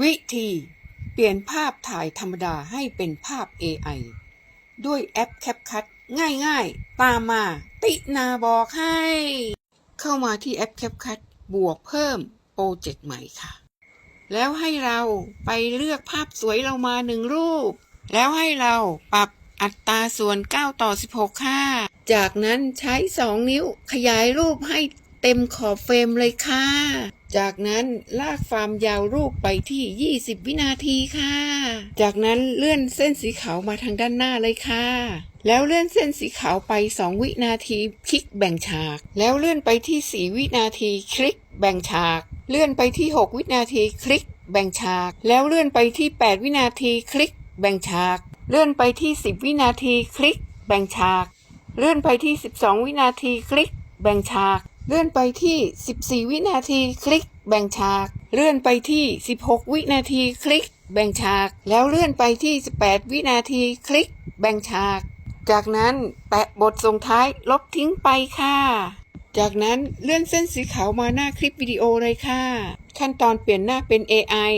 วิธีเปลี่ยนภาพถ่ายธรรมดาให้เป็นภาพ AI ด้วยแอป CapCut ง่ายๆ ตามมา ตินาบอกให้ เข้ามาที่แอป CapCut บวกเพิ่มโปรเจกต์ใหม่ค่ะ แล้วให้เราไปเลือกภาพสวยเรามาหนึ่งรูป แล้วให้เราปรับอัตราส่วน 9 ต่อ 16 ค่ะ จากนั้นใช้ 2 นิ้วขยายรูปให้เต็มขอบเฟรมเลยค่ะ จากนั้นลากความยาวรูปไปที่ 20 วินาทีค่ะ จากนั้นเลื่อนเส้นสีขาวมาทางด้านหน้าเลยค่ะ แล้วเลื่อนเส้นสีขาวไป 2 วินาที คลิกแบ่งฉาก แล้วเลื่อนไปที่ 4 วินาที คลิกแบ่งฉาก เลื่อนไปที่ 6 วินาทีคลิกแบ่งฉาก แล้วเลื่อนไปที่ 8 วินาทีคลิกแบ่งฉาก เลื่อนไปที่ 10 วินาทีคลิกแบ่งฉาก เลื่อนไปที่ 12 วินาทีคลิกแบ่งฉาก เลื่อนไปที่ 14 วินาทีคลิกแบ่งฉาก เลื่อนไปที่ 16 วินาทีคลิกแบ่งฉาก แล้วเลื่อนไปที่ 18 วินาทีคลิกแบ่งฉาก จากนั้นแปะบทส่งท้ายลบทิ้งไปค่ะ จากนั้นเลื่อนเส้นสีขาวมาหน้าคลิปวิดีโอเลยค่ะ ขั้นตอนเปลี่ยนหน้าเป็น AI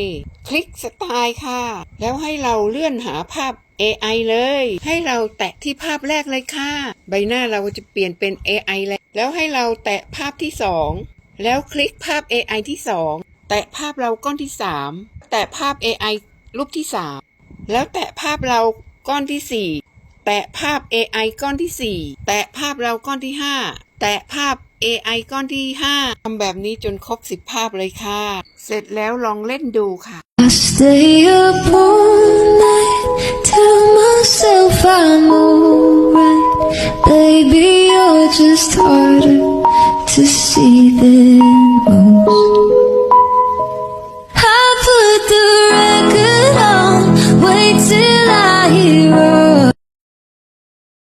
คลิกสไตล์ค่ะ แล้วให้เราเลื่อนหาภาพ AI เลย ให้เราแตะที่ภาพแรกเลยค่ะ ใบหน้าเราจะเปลี่ยนเป็น AI แล้ว แล้วให้เราแตะภาพที่ 2 แล้วคลิกภาพ AI ที่ 2 แตะภาพเราก้อนที่ 3 แตะภาพ AI รูปที่ 3 แล้วแตะภาพเราก้อนที่ 4 แตะภาพ AI ก้อนที่ 4 แตะภาพเราก้อนที่ 5 แตะภาพ AI ก้อนที่ 5ทำแบบนี้จนครบ 10 ภาพเลยค่ะ เสร็จแล้วลองเล่นดูค่ะ to see the most.